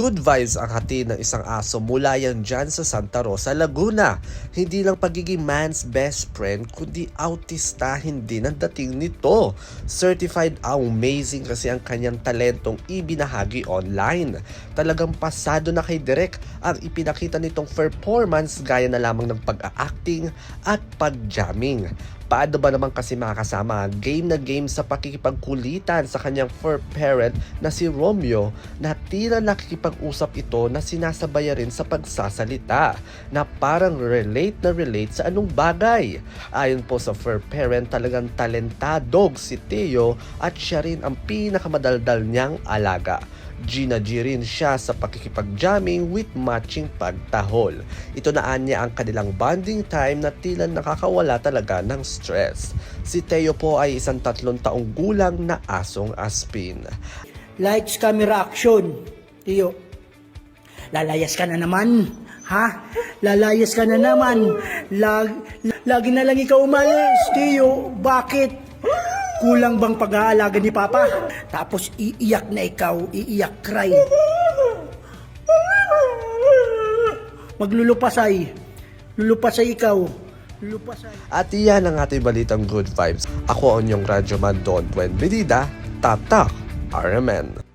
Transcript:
Good vibes ang hati ng isang aso mula yan dyan sa Santa Rosa, Laguna. Hindi lang pagiging man's best friend, kundi autistahin din ang dating nito. Certified amazing kasi ang kanyang talentong ibinahagi online. Talagang pasado na kay Direk ang ipinakita nitong performance gaya na lamang ng pag-acting at pag-jamming. Paano ba naman kasi makakasama game na game sa pakikipagkulitan sa kanyang fur parent na si Romeo na tila nakikipag-usap ito na sinasabaya rin sa pagsasalita na parang relate na relate sa anong bagay. Ayon po sa fur parent talagang talentadog si Theo at siya rin ang pinakamadaldal niyang alaga. Gina G rin siya sa pakikipag-jamming with matching pagtahol. Ito na niya ang kanilang bonding time na tila nakakawala talaga ng stress. Si Teo po ay isang tatlong taong gulang na asong aspin. Lights, camera, action. Tiyo, lalayas ka na naman. Ha? Lalayas ka na naman. Lag, lagi na lang ikaw umalis. Tiyo, bakit? Kulang bang pag-aalaga ni Papa? Tapos iiyak na ikaw, iiyak cry. Maglulupasay. Lulupasay ikaw. Lulupasay. At iyan ang ating balitang good vibes. Ako ang inyong radyo man Don Buen Medida, Tatak, RMN.